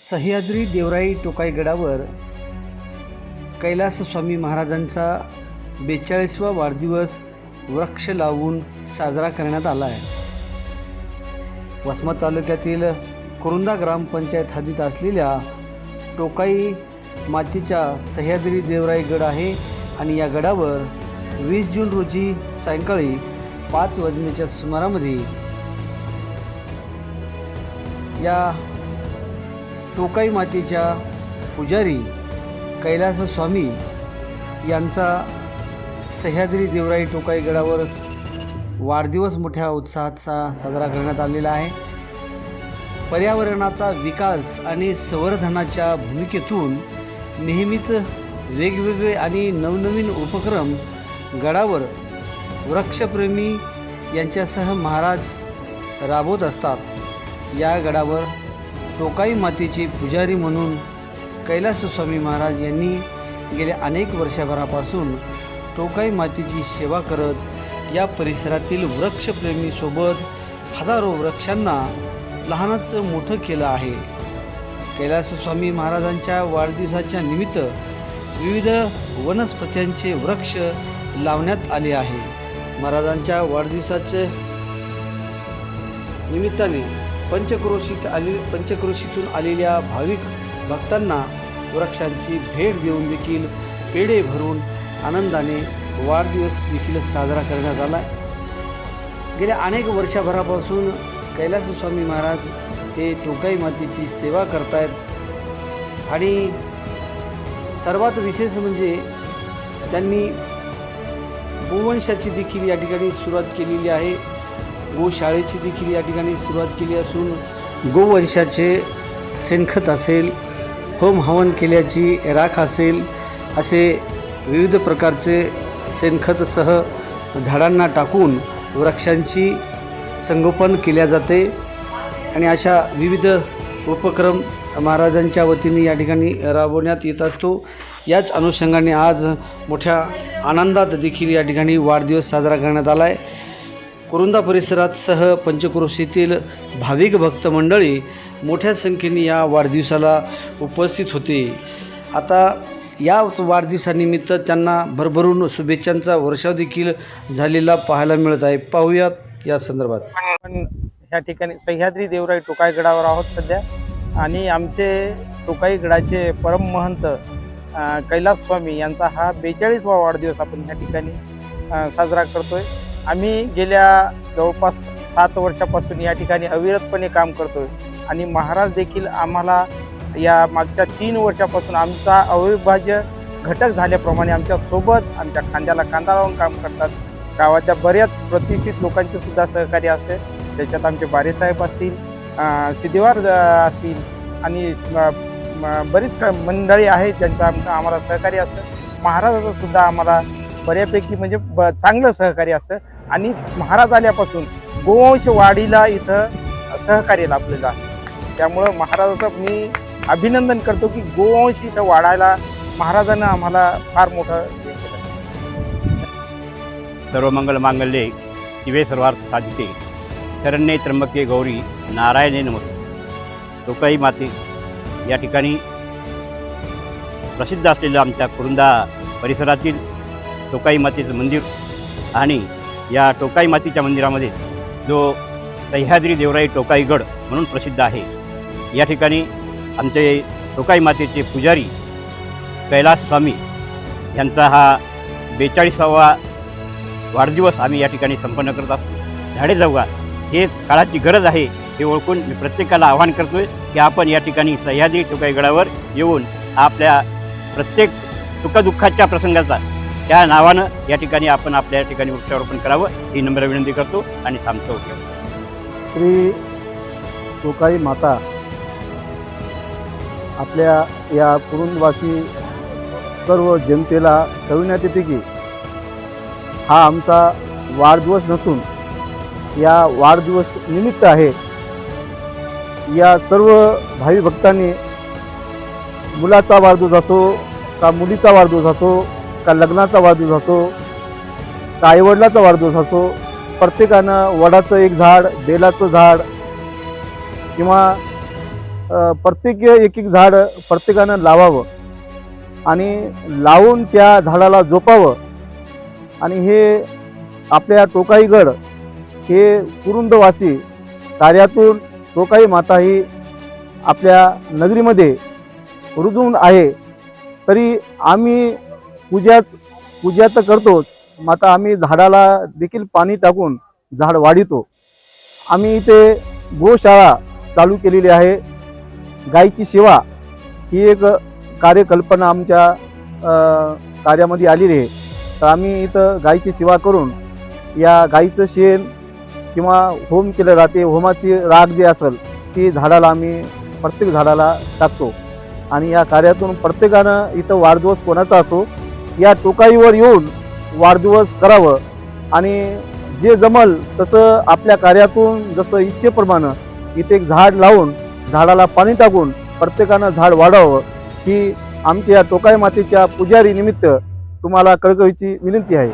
सह्याद्री देवराई टोकाई गडावर कैलास स्वामी महाराजांचा बेचाळीसवा वाढदिवस वृक्ष लावून साजरा करण्यात आला आहे वसमत तालुक्यातील कुरुंदा ग्रामपंचायत हद्दीत असलेल्या टोकाई मातीच्या सह्याद्री देवराई गड आहे आणि या गडावर वीस जून रोजी सायंकाळी पाच वाजण्याच्या सुमारामध्ये या टोकाई मातेच्या पुजारी कैलास स्वामी यांचा सह्याद्री देवराई टोकाई गडावर वाढदिवस मोठ्या उत्साहात सा साजरा करण्यात आलेला आहे. पर्यावरणाचा विकास आणि संवर्धनाच्या भूमिकेतून नेहमीच वेगवेगळे आणि नवनवीन उपक्रम गडावर वृक्षप्रेमी यांच्यासह महाराज राबवत असतात. या गडावर टोकाई मातेचे पुजारी म्हणून कैलास स्वामी महाराज यांनी गेल्या अनेक वर्षभरापासून टोकाई मातेची सेवा करत या परिसरातील वृक्षप्रेमीसोबत हजारो वृक्षांना लहानच मोठं केलं आहे. कैलास स्वामी महाराजांच्या वाढदिवसाच्या निमित्त विविध वनस्पत्यांचे वृक्ष लावण्यात आले आहे. महाराजांच्या वाढदिवसाचे निमित्ताने पंचक्रोशीत आले पंचक्रोशीतून आलेल्या भाविक भक्तांना वृक्षांची भेट देऊन देखील पेढे भरून आनंदाने वाढदिवस देखील साजरा करण्यात आला. गेल्या अनेक वर्षभरापासून कैलास स्वामी महाराज हे टोकाई मातेची सेवा करतायत. आणि सर्वात विशेष म्हणजे त्यांनी गोवंशाची देखील या ठिकाणी सुरुवात केलेली आहे. गोशाळेची देखील या ठिकाणी सुरुवात केली असून गोवंशाचे शेणखत असेल होम हवन केल्याची राख असेल असे विविध प्रकारचे शेणखतसह झाडांना टाकून वृक्षांची संगोपन केल्या जाते. आणि अशा विविध उपक्रम महाराजांच्या वतीने या ठिकाणी राबवण्यात येत असतो. याच अनुषंगाने आज मोठ्या आनंदात देखील या ठिकाणी वाढदिवस साजरा करण्यात आला आहे कुरुंदा परिसरात सह पंचक्रोशीतील भाविक भक्त मंडळी मोठ्या संख्येने या वाढदिवसाला उपस्थित होते. आता याच वाढदिवसानिमित्त त्यांना भरभरून शुभेच्छांचा वर्षाव देखील झालेला पाहायला मिळत आहे. पाहूयात या संदर्भात. आपण ह्या ठिकाणी सह्याद्री देवराई टोकाई गडावर आहोत सध्या. आणि आमचे टोकाई गडाचे परममहंत कैलास स्वामी यांचा हा बेचाळीसवा वाढदिवस आपण ह्या ठिकाणी साजरा करतोय. आम्ही गेल्या जवळपास सात वर्षापासून या ठिकाणी अविरतपणे काम करतोय. आणि महाराज देखील आम्हाला या मागच्या तीन वर्षापासून आमचा अविभाज्य घटक झाल्याप्रमाणे आमच्यासोबत आमच्या खांद्याला खांदा लावून काम करतात. गावाच्या बऱ्याच प्रतिष्ठित लोकांचे सुद्धा सहकार्य असते. त्याच्यात आमचे बारेसाहेब असतील सिद्धिवार सिद्धेवार असतील आणि बरीच क- मंडळी आहेत त्यांचं आम आम्हाला सहकार्य असतं. महाराजाचं सुद्धा आम्हाला बऱ्यापैकी म्हणजे ब चांगलं सहकार्य असतं. आणि महाराज आल्यापासून गोवंश वाढीला इथं सहकार्य लाभलेलं आहे. त्यामुळं महाराजाचं मी अभिनंदन करतो की गोवंश इथं वाढायला महाराजानं आम्हाला फार मोठं हे केलं. सर्व मंगल मांगल्ये शिवे सर्वार्थ साधिते. शरण्ये त्र्यंबके गौरी नारायणे नमस्ते. लोकाई माते. या ठिकाणी प्रसिद्ध असलेलं आमच्या कुरुंदा परिसरातील टोकाई मातेचं मंदिर आणि या टोकाई मातेच्या मंदिरामध्ये जो सह्याद्री देवराई टोकाईगड म्हणून प्रसिद्ध आहे. या ठिकाणी आमचे टोकाई मातेचे पुजारी कैलास स्वामी यांचा हा बेचाळीसावा वाढदिवस आम्ही या ठिकाणी संपन्न करत असतो. झाडे जाऊगा हे काळाची गरज आहे हे ओळखून मी प्रत्येकाला आवाहन करतोय की आपण या ठिकाणी सह्याद्री टोकाईगडावर येऊन आपल्या प्रत्येक सुखदुःखाच्या प्रसंगाचा त्या नावानं या ठिकाणी आपण आपल्या ठिकाणी वृक्षारोपण करावं ही नम्र विनंती करतो आणि थांबतो श्री तुकाई माता आपल्या या कुरुंदवासी सर्व जनतेला कळविण्यात येते की हा आमचा वाढदिवस नसून या वाढदिवस निमित्त आहे. या सर्व भावी भक्तांनी मुलाचा वाढदिवस असो का मुलीचा वाढदिवस असो का लग्नाचा वाढदिवस असो का आईवडिलाचा वाढदिवस असो प्रत्येकानं वडाचं एक झाड बेलाचं झाड किंवा प्रत्येक एक एक झाड प्रत्येकानं लावावं आणि लावून त्या झाडाला जोपावं आणि हे आपल्या टोकाईगड हे कुरुंदवासी कार्यातून टोकाई माता ही आपल्या नगरीमध्ये रुजून आहे तरी आम्ही पूजा पूजा तर करतोच माता आम्ही झाडाला देखील पाणी टाकून झाड वाढितो. आम्ही इथे गोशाळा चालू केलेली आहे. गाईची सेवा ही एक कार्यकल्पना आमच्या कार्यामध्ये आलेली आहे. तर आम्ही इथं गाईची सेवा करून या गाईचं शेण किंवा होम केलं राहते होमाची राग जे असेल ती झाडाला आम्ही प्रत्येक झाडाला टाकतो. आणि या कार्यातून प्रत्येकानं इथं वाढदिवस कोणाचा असो या टोकाईवर येऊन वाढदिवस करावं. आणि जे जमल तसं आपल्या कार्यातून जसं इच्छेप्रमाणे इथे एक झाड लावून झाडाला पाणी टाकून प्रत्येकानं झाड वाढावं ही आमच्या या टोकाई मातेच्या पुजारी निमित्त तुम्हाला कळकळीची विनंती आहे.